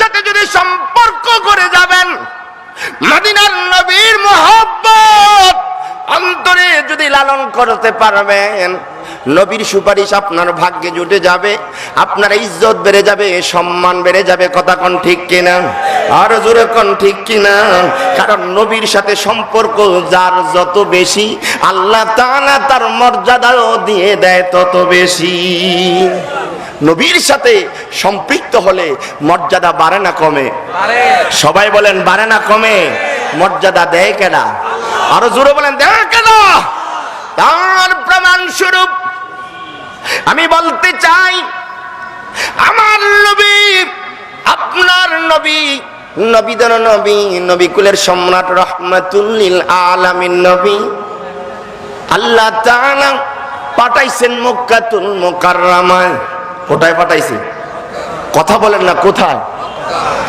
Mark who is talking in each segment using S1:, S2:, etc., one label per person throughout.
S1: সাথে যদি সম্পর্ক করে যাবেন, মদিনার নবীর মোহব্বত অন্তরে যদি লালন করতে পারবেন, নবীর সুপারিশ আপনার ভাগ্যে জুটে যাবে, আপনার ইজ্জত বেড়ে যাবে, সম্মান বেড়ে যাবে, কথা কোন ঠিক কিনা? আর জোরে কোন ঠিক কিনা? কারণ নবীর সাথে সম্পর্ক যার যত বেশি, আল্লাহ তাআলা তার মর্যাদাও দিয়ে দেয় তত বেশি। নবীর সাথে সম্পৃক্ত হলে মর্যাদা বাড়ে না কমে? সবাই বলেন বাড়ে না কমে? মর্যাদা দেয় কেনা আরও জোরে বলেন দেয় কেন তার প্রমাণ স্বরূপ আমি বলতে চাই আমার নবী আপনার নবী নবীদের নবী নবী কুলের সম্রাট রহমাতুল্লিল আলামিন নবী। আল্লাহ তাআলা পাঠাইছেন মক্কাতুল মুকাররামায়। কোথায় পাঠাইছে? কথা বলেন না, কোথায়?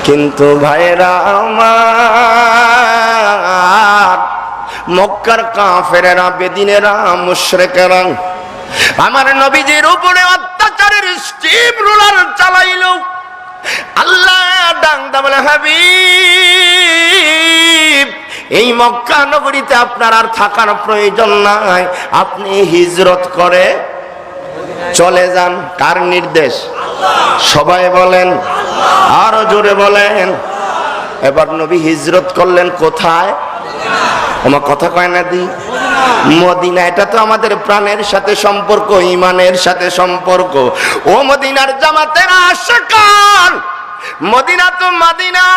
S1: কিন্তু ভাইরা আমার, মক্কার কাফেরেরা, বেদিনেরা, মুশরিকেরা, আমার নবীজির উপরে অত্যাচারের স্টিম রুলার চালাইল। আল্লাহ ডাংদা বলে, হাবিব, এই মক্কা নগরীতে আপনার আর থাকার প্রয়োজন নাই। আপনি হিজরত করে চলে যান, কার নির্দেশ? সবাই বলেন, আরও জোরে বলেন। এবার নবী হিজরত করলেন কোথায়? আমার কথা কয় না দি? মদিনা, এটা তো আমাদের প্রাণের সাথে সম্পর্ক, ইমানের সাথে সম্পর্ক। ও মদিনার জামাতের আশকান মদিনা তো মদিনা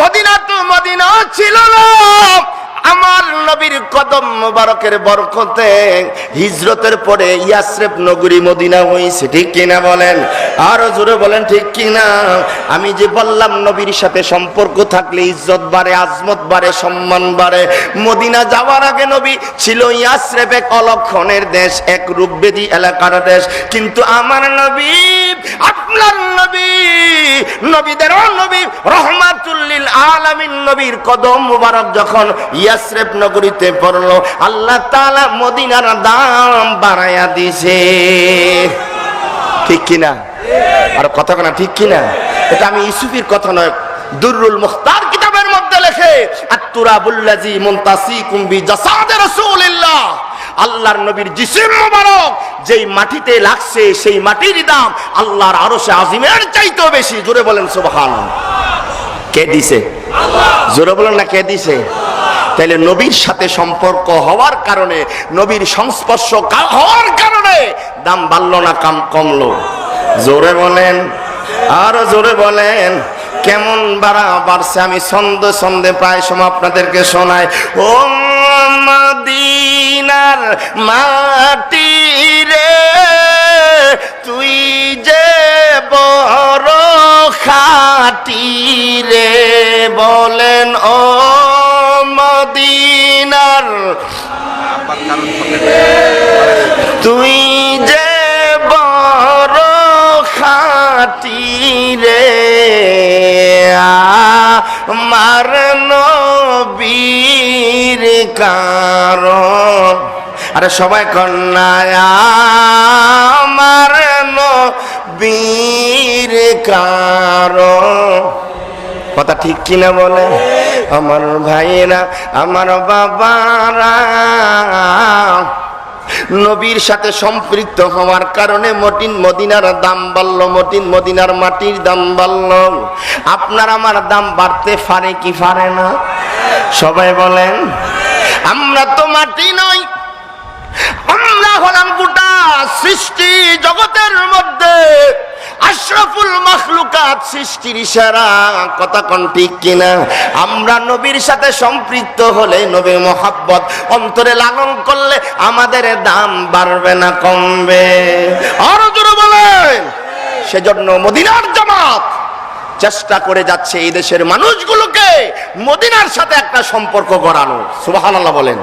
S1: মদিনা তো মদিনা ছিল না। আমার নবীর কদম মোবারকের বরকতে হিজরতের পরে ইয়াসরেফ নগরী মদিনা হয়েছে, ঠিক কিনা বলেন? আরও জোরে বলেন, ঠিক কিনা? আমি যে বললাম নবীর সাথে সম্পর্ক থাকলে ইজ্জত বাড়ে, আজমত বাড়ে, সম্মান বাড়ে। মদিনা যাওয়ার আগে নবী ছিল ইয়াসরেফ এক অলক্ষণের দেশ, এক রূপবেদী এলাকার দেশ। কিন্তু আমার নবী আপনার নবী, নবীদের নবী রহমাতুল্লিল আলামিন নবীর কদম মুবারক যখন ইয়াসরেফ নগরীতে পড়ল, আল্লাহ তাআলা মদিনার দাম বাড়ায়া দিছে ঠিক কিনা? আর কথা না ঠিক কিনা? এটা আমি ইউসুফির কথা নয় দুরুল মুখতার কিতাবের মধ্যে লেখে আত্তুরাবুল্লাজি মুনতাসিকুম বি জাসাদে রাসূলিল্লাহ। আল্লাহর নবীর জিসিম মোবারক, যেই মাটিতে লাগছে সেই মাটির দাম আল্লাহর আরও সে আজিমের চাইতেও বেশি। জোরে বলেন সুবহানাল্লাহ। কে দিছে? জোরে বলেন না কে দিছে? তাইলে নবীর সাথে সম্পর্ক হওয়ার কারণে, নবীর সংস্পর্শ হওয়ার কারণে দাম বাড়লো না, কাম কমলো। জোরে বলেন, আরও জোরে বলেন, কেমন বাড়া বাড়ছে? আমি ছন্দে ছন্দে প্রায় সময় আপনাদেরকে শোনাই। ও মদিনার মাটি রে তুই যে বড় খাটি রে বলেন ও কারণ, আরে সবাই কন্যায় আমার নবীর কারণ। কথা ঠিক কিনা বলে? আমার ভাইয়েরা, আমার বাবারা, নবীর সাথে সম্পৃক্ত হওয়ার কারণে মটিন মদিনার দাম বাড়লো মটিন মদিনার মাটির দাম বাড়ল। আপনার আমার দাম বাড়তে পারে কি পারে না? সবাই বলেন আমরা তো মাটি নই। আমরা হলাম গোটা সৃষ্টি জগতের মধ্যে। আশরাফুল মাখলুকাত সৃষ্টির ইশারা, কথা কোন ঠিক কিনা? আমরা নবীর সাথে সম্পৃক্ত হলে নবী মোহাব্বত অন্তরে লালন করলে আমাদের দাম বাড়বে না, কমবে। আরও জোরে বলেন। সেজন্য মদিনার জামাত চেষ্টা করে যাচ্ছে এই দেশের মানুষগুলোকে মদিনার সাথে একটা সম্পর্ক গড়ানো সুবাহ বলেন।